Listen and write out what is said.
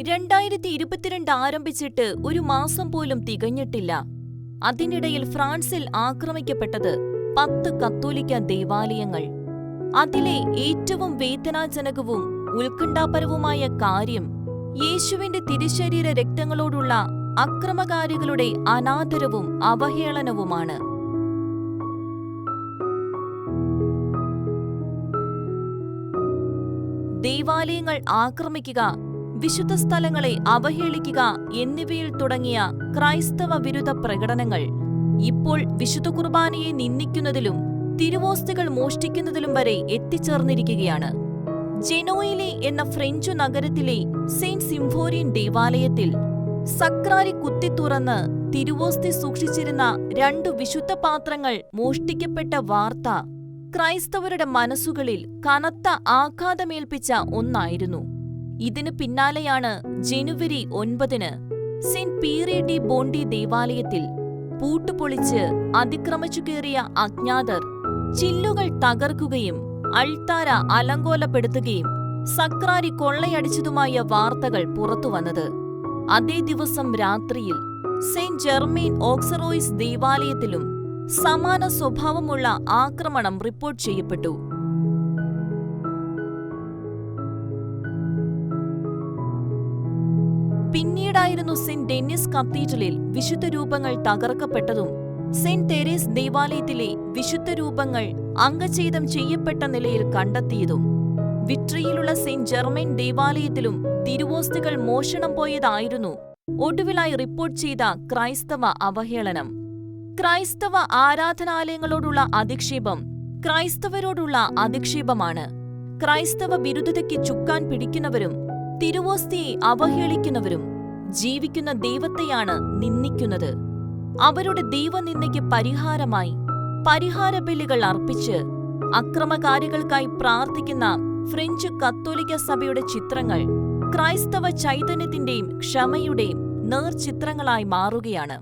രണ്ടായിരത്തി ഇരുപത്തിരണ്ട് ആരംഭിച്ചിട്ട് ഒരു മാസം പോലും തികഞ്ഞിട്ടില്ല. അതിനിടയിൽ ഫ്രാൻസിൽ ആക്രമിക്കപ്പെട്ടത് പത്ത് കത്തോലിക്ക ദേവാലയങ്ങൾ. അതിലെ ഏറ്റവും വേദനാജനകവും ഉത്കണ്ഠാപരവുമായ കാര്യം യേശുവിന്റെ തിരുശരീര രക്തങ്ങളോടുള്ള അക്രമകാരികളുടെ അനാദരവും അവഹേളനവുമാണ്. ദേവാലയങ്ങൾ ആക്രമിക്കുക വിശുദ്ധ സ്ഥലങ്ങളെ അവഹേളിക്കുക എന്നിവയിൽ തുടങ്ങിയ ക്രൈസ്തവ വിരുദ്ധ പ്രകടനങ്ങൾ ഇപ്പോൾ വിശുദ്ധ കുർബാനയെ നിന്ദിക്കുന്നതിലും തിരുവോസ്തുകൾ മോഷ്ടിക്കുന്നതിലും വരെ എത്തിച്ചേർന്നിരിക്കുകയാണ്. ജെനോയിലെ എന്ന ഫ്രഞ്ചു നഗരത്തിലെ സെയിന്റ് സിംഫോറിയൻ ദേവാലയത്തിൽ സക്രാരി കുത്തിത്തുറന്ന് തിരുവോസ്തി സൂക്ഷിച്ചിരുന്ന രണ്ടു വിശുദ്ധ പാത്രങ്ങൾ മോഷ്ടിക്കപ്പെട്ട വാർത്ത ക്രൈസ്തവരുടെ മനസ്സുകളിൽ കനത്ത ആഘാതമേൽപ്പിച്ച ഒന്നായിരുന്നു. ഇതിന് പിന്നാലെയാണ് ജനുവരി ഒൻപതിന് സെന്റ് പീറി ഡി ബോണ്ടി ദേവാലയത്തിൽ പൂട്ടുപൊളിച്ച് അതിക്രമിച്ചു കയറിയ അജ്ഞാതർ ചില്ലുകൾ തകർക്കുകയും അൾത്താര അലങ്കോലപ്പെടുത്തുകയും സക്രാരി കൊള്ളയടിച്ചതുമായ വാർത്തകൾ പുറത്തുവന്നത് അതേ ദിവസം രാത്രിയിൽ സെന്റ് ജെർമെയിൻ ഓക്സറോയിസ് ദേവാലയത്തിലും സമാന സ്വഭാവമുള്ള ആക്രമണം റിപ്പോർട്ട് ചെയ്യപ്പെട്ടു. പിന്നീടായിരുന്നു സെന്റ് ഡെന്നിസ് കത്തീഡ്രലിൽ വിശുദ്ധ രൂപങ്ങൾ തകർക്കപ്പെട്ടതും സെന്റ് തെരേസ് ദേവാലയത്തിലെ വിശുദ്ധ രൂപങ്ങൾ അംഗഛേദം ചെയ്യപ്പെട്ട നിലയിൽ കണ്ടെത്തിയതും വിട്രിയിലുള്ള സെന്റ് ജെർമൈൻ ദേവാലയത്തിലും തിരുവോസ്തുകൾ മോഷണം പോയതായിരുന്നു ഒടുവിലായി റിപ്പോർട്ട് ചെയ്ത ക്രൈസ്തവ അവഹേളനം. ക്രൈസ്തവ ആരാധനാലയങ്ങളോടുള്ള അധിക്ഷേപം ക്രൈസ്തവരോടുള്ള അധിക്ഷേപമാണ്. ക്രൈസ്തവ വിരുദ്ധതയ്ക്ക് ചുക്കാൻ പിടിക്കുന്നവരും തിരുവോസ്തിയെ അവഹേളിക്കുന്നവരും ജീവിക്കുന്ന ദൈവത്തെയാണ് നിന്ദിക്കുന്നത്. അവരുടെ ദൈവനിന്ദയ്ക്ക് പരിഹാരമായി പരിഹാര ബില്ലുകൾ അർപ്പിച്ച് അക്രമകാരികൾക്കായി പ്രാർത്ഥിക്കുന്ന ഫ്രഞ്ച് കത്തോലിക്ക സഭയുടെ ചിത്രങ്ങൾ ക്രൈസ്തവ ചൈതന്യത്തിന്റെയും ക്ഷമയുടെയും നേർചിത്രങ്ങളായി മാറുകയാണ്.